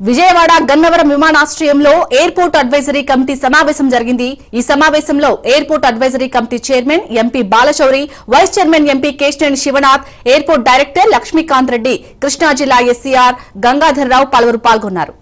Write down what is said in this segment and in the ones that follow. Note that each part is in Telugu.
విజయవాడ గన్నవరం విమానాశ్రయంలో ఎయిర్పోర్ట్ అడ్వైజరీ కమిటీ సమావేశం జరిగింది. ఈ సమావేశంలో airport advisory committee chairman MP Balashowry vice chairman MP Kesineni Sivanath airport director Lakshmikant Reddy Krishna జిల్లా ఎస్సీఆర్ గంగాధర్రావు పలువురు పాల్గొన్నారు.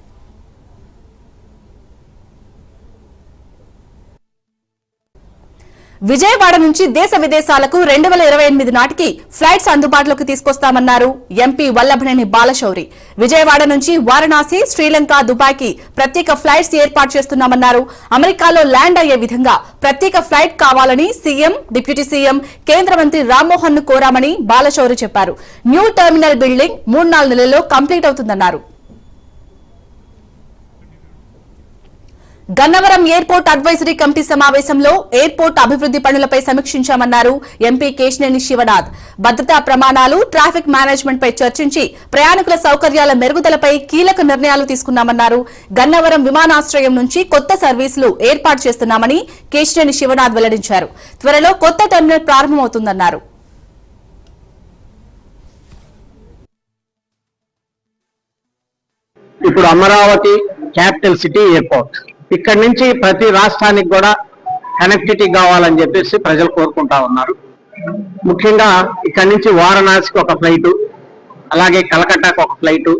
విజయవాడ నుంచి దేశ విదేశాలకు రెండు వేల ఇరవై ఎనిమిది నాటికి ఫ్లైట్స్ అందుబాటులోకి తీసుకొస్తామన్నారు ఎంపీ వల్లభనేని బాలశౌరి. విజయవాడ నుంచి వారణాసి శ్రీలంక దుబాయ్కి ప్రత్యేక ఫ్లైట్స్ ఏర్పాటు చేస్తున్నామన్నారు. అమెరికాలో ల్యాండ్ అయ్యే విధంగా ప్రత్యేక ఫ్లైట్ కావాలని సీఎం డిప్యూటీ సీఎం కేంద్ర మంత్రి రామ్మోహన్ను కోరామని బాలశౌరి చెప్పారు. న్యూ టెర్మినల్ బిల్డింగ్ మూడు నాలుగు నెలల్లో కంప్లీట్ అవుతుందన్నారు. గన్నవరం ఎయిర్పోర్ట్ అడ్వైజరీ కమిటీ సమావేశంలో ఎయిర్పోర్ట్ అభివృద్ది పనులపై సమీక్షించామన్నారు ఎంపీ కేశినేని శివనాథ్. భద్రతా ప్రమాణాలు ట్రాఫిక్ మేనేజ్మెంట్ పై చర్చించి ప్రయాణికుల సౌకర్యాల మెరుగుదలపై కీలక నిర్ణయాలు తీసుకున్నామన్నారు. గన్నవరం విమానాశ్రయం నుంచి కొత్త సర్వీసులు ఏర్పాటు చేస్తున్నామని కేశినేని శివనాథ్ వెల్లడించారు. త్వరలో కొత్త టెర్మినల్ ప్రారంభమవుతుందన్నారు. ఇప్పుడు అమరావతి క్యాపిటల్ సిటీ ఎయిర్పోర్ట్. ఇక్కడ నుంచి ప్రతి రాష్ట్రానికి కూడా కనెక్టివిటీ కావాలని చెప్పేసి ప్రజలు కోరుకుంటా ఉన్నారు. ముఖ్యంగా ఇక్కడ నుంచి వారణాసికి ఒక ఫ్లైటు అలాగే కలకట్టాకు ఒక ఫ్లైటు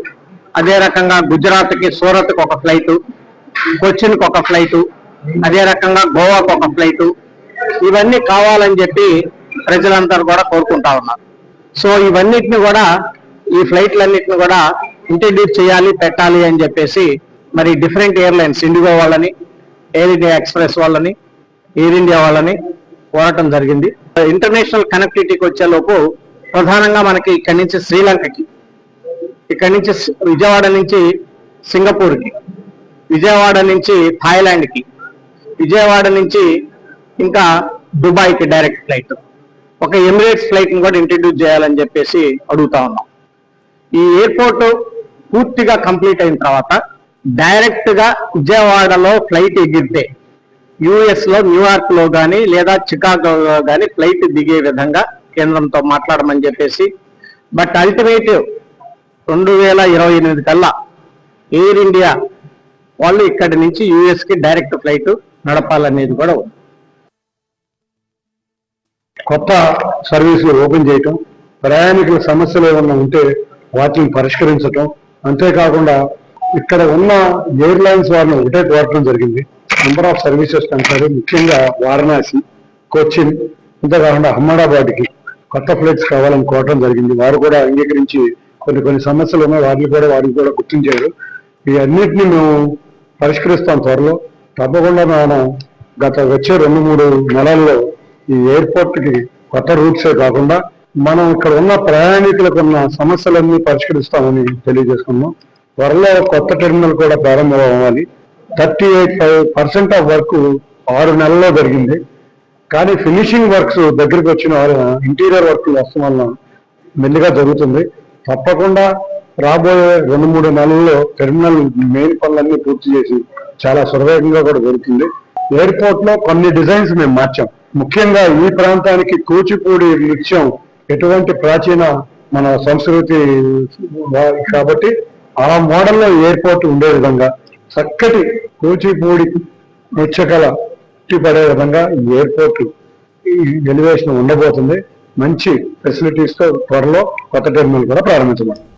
అదే రకంగా గుజరాత్కి సూరత్కి ఒక ఫ్లైటు కొచ్చిన్కి ఒక ఫ్లైటు అదే రకంగా గోవాకు ఒక ఫ్లైటు ఇవన్నీ కావాలని చెప్పి ప్రజలందరూ కూడా కోరుకుంటా ఉన్నారు. సో ఇవన్నిటిని కూడా ఈ ఫ్లైట్లన్నిటిని కూడా ఇంట్రడ్యూస్ చేయాలి పెట్టాలి అని చెప్పేసి మరి డిఫరెంట్ ఎయిర్లైన్స్ ఇండిగో వాళ్ళని ఎయిర్ ఇండియా ఎక్స్ప్రెస్ వాళ్ళని ఎయిర్ ఇండియా వాళ్ళని కోరటం జరిగింది. ఇంటర్నేషనల్ కనెక్టివిటీకి వచ్చేలోపు ప్రధానంగా మనకి ఇక్కడి నుంచి శ్రీలంకకి ఇక్కడి నుంచి విజయవాడ నుంచి సింగపూర్కి విజయవాడ నుంచి థాయిలాండ్కి విజయవాడ నుంచి ఇంకా దుబాయ్కి డైరెక్ట్ ఫ్లైట్ ఒక ఎమిరేట్స్ ఫ్లైట్ని కూడా ఇంట్రడ్యూస్ చేయాలని చెప్పేసి అడుగుతా ఉన్నాం. ఈ ఎయిర్పోర్ట్ పూర్తిగా కంప్లీట్ అయిన తర్వాత డైరెక్ట్గా విజయవాడలో ఫ్లైట్ ఎగిరితే యుఎస్లో న్యూయార్క్లో గానీ లేదా చికాగోలో కానీ ఫ్లైట్ దిగే విధంగా కేంద్రంతో మాట్లాడమని చెప్పేసి బట్ అల్టిమేట్ రెండు వేల ఇరవై ఎనిమిది కల్లా ఎయిర్ ఇండియా వాళ్ళు ఇక్కడి నుంచి యుఎస్కి డైరెక్ట్ ఫ్లైట్ నడపాలనేది కూడా కొత్త సర్వీసులు ఓపెన్ చేయటం ప్రయాణికుల సమస్యలు ఏమన్నా ఉంటే వాటిని పరిష్కరించటం అంతేకాకుండా ఇక్కడ ఉన్న ఎయిర్లైన్స్ వారిని ఒకటే కోరటం జరిగింది. నెంబర్ ఆఫ్ సర్వీసెస్ పెంచారు ముఖ్యంగా వారణాసి కొచ్చిన్ అంతేకాకుండా అహ్మదాబాద్కి కొత్త ఫ్లైట్స్ కావాలని కోరటం జరిగింది. వారు కూడా అంగీకరించి కొన్ని కొన్ని సమస్యలు ఉన్నాయి. వారిని కూడా వారిని కూడా గుర్తించారు. ఈ అన్నిటిని మేము పరిష్కరిస్తాం త్వరలో. తప్పకుండా మనం గత వచ్చే రెండు మూడు నెలల్లో ఈ ఎయిర్పోర్ట్కి కొత్త రూట్సే కాకుండా మనం ఇక్కడ ఉన్న ప్రయాణికులకు ఉన్న సమస్యలన్నీ పరిష్కరిస్తామని తెలియజేసుకున్నాం. త్వరలో కొత్త టెర్మినల్ కూడా ప్రారంభం అవ్వాలి. Thirty eight five percent of work ఆరు నెలల్లో జరిగింది. కానీ ఫినిషింగ్ వర్క్స్ దగ్గరికి వచ్చిన ఇంటీరియర్ వర్క్ వస్తున్న వలన మెల్లిగా జరుగుతుంది. తప్పకుండా రాబోయే రెండు మూడు నెలల్లో టెర్మినల్ మెయిన్ పనులన్నీ పూర్తి చేసి చాలా సురవేగంగా కూడా జరుగుతుంది ఎయిర్పోర్ట్లో కొన్ని డిజైన్స్ మేము మార్చాం. ముఖ్యంగా ఈ ప్రాంతానికి కూచిపూడి నృత్యం ఎటువంటి ప్రాచీన మన సంస్కృతి కాబట్టి ఆ మోడల్లో ఎయిర్పోర్ట్ ఉండే విధంగా చక్కటి కూచిపూడి ముచ్చకల పడే విధంగా ఈ ఎయిర్పోర్ట్ ఈ ఎలివేషన్ ఉండబోతుంది. మంచి ఫెసిలిటీస్తో త్వరలో కొత్త టెర్మినల్ కూడా ప్రారంభించబడుతుంది